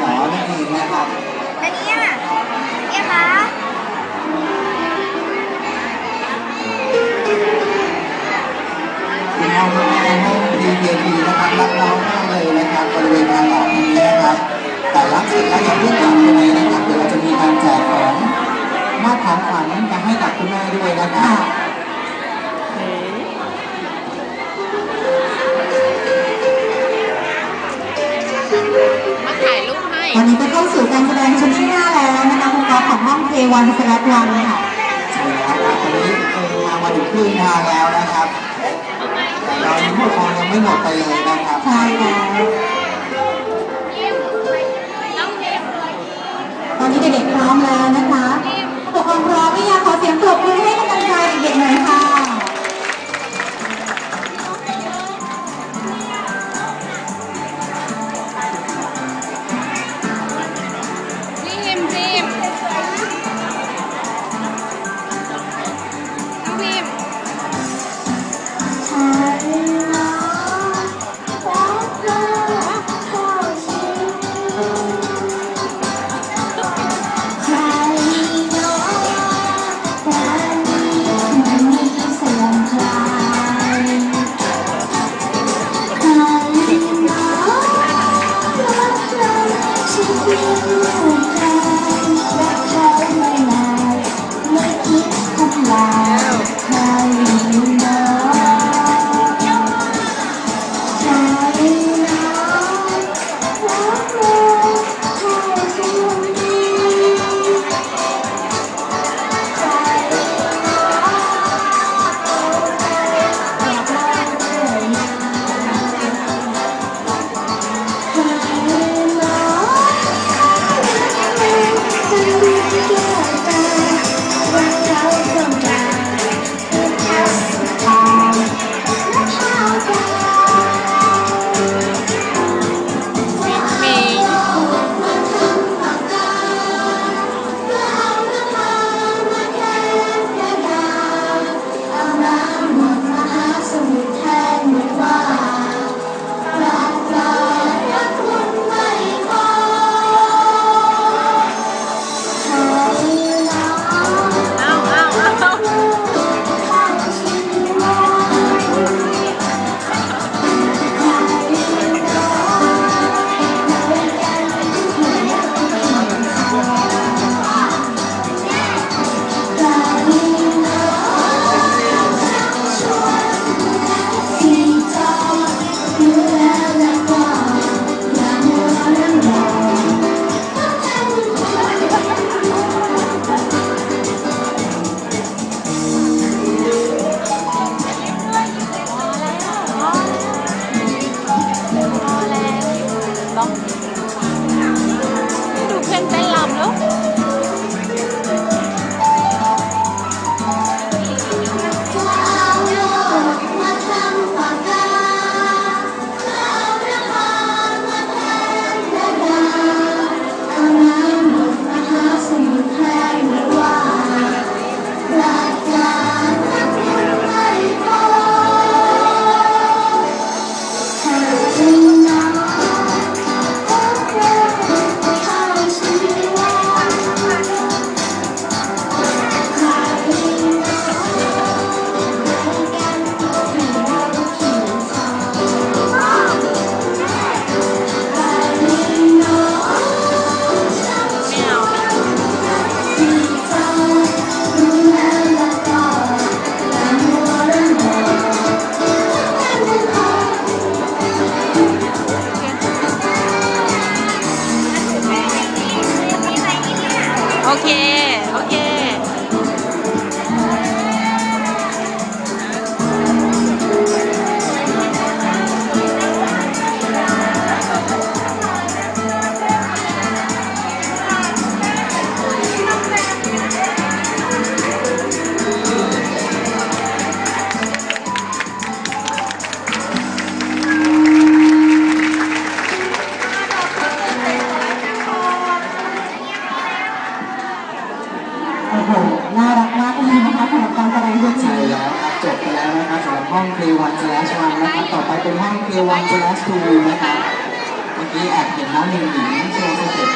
หนอนั่นเองนะครับและเนี่ยเนี่ยคะคุณห้องแม่ห้องดีเดีนะครับรับน้องมากเลยนะครับบริเวณทางออกตรงนี้นะครับ แต่รับเสร็จแล้วอย่าเพิ่งกลับไปไหนนะครับเดี๋ยวเราจะมีการแจกของมอบของขวัญมาให้กับคุณแม่ด้วยนะครับมาถ่ายรูปให้ ตอนนี้ก็เข้าสู่การแสดงชนิดหน้าแล้วนะคะคุณก๊อฟของห้องเทวันสลัดวันค่ะใช่แล้วครับตอนนี้เดินทางมาถึงครึ่งทางแล้วนะครับเรายังผู้ปกครองยังไม่หมดไปเลยนะครับใช่แล้วตอนนี้เด็กๆพร้อมแล้วนะคะผู้ปกครองพร้อมหรือยังขอเสียงปรบมือให้กำลังใจเด็กๆหน่อยค่ะ ไม่ โอเค ห้องเควัน slash 1นะครับต่อไปเป็นห้องเควัน slash 2นะครับเมื่อกี้แอบเห็นน้องหนึ่งหญิงโชว์สเต็ป